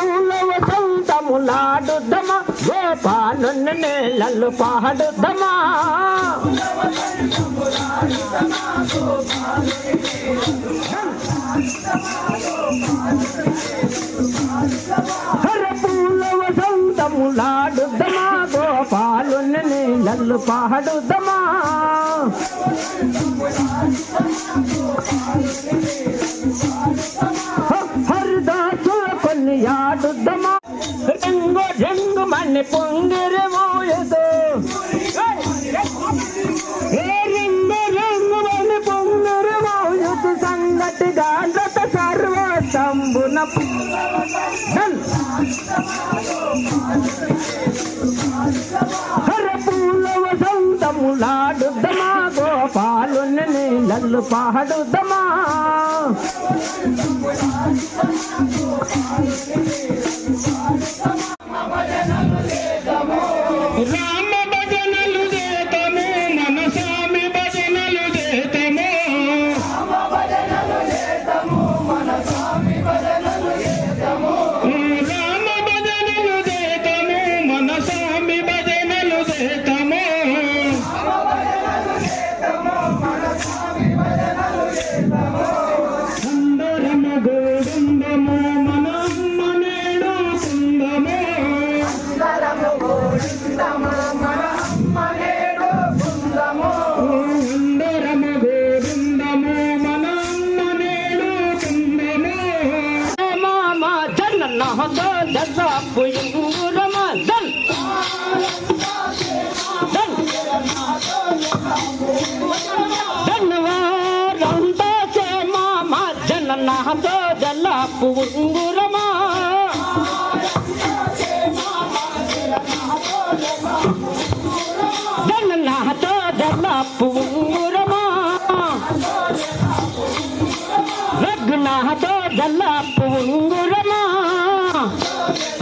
పూల వసంతములాడుద్దమా గోపాలు నేలలు పాడుద్దమా హర పూల వసంతములాడుద్దమా గోపాలుని నీళ్ళల్లు పాడుద్దమా హరిదాసుల రింగు మన్ని పొంగిరి మోయదు. మన్ని పొంగిరి మోయదు. సంగటి గాండ్రత సర్వ సంబున హర పూల వసంతములాడుద్దమా గోపాలుని నీళ్ళల్లు పాడుద్దమా Hurrah! జన్న దాపు ఇంగురమ దన్ దన్ ధన్వారంతా చే మామ జన్న దలాపు ఇంగురమా జన్నతో దలాపు ఇంగురమా రఘునాథతో దలాపు ఇంగురమా on.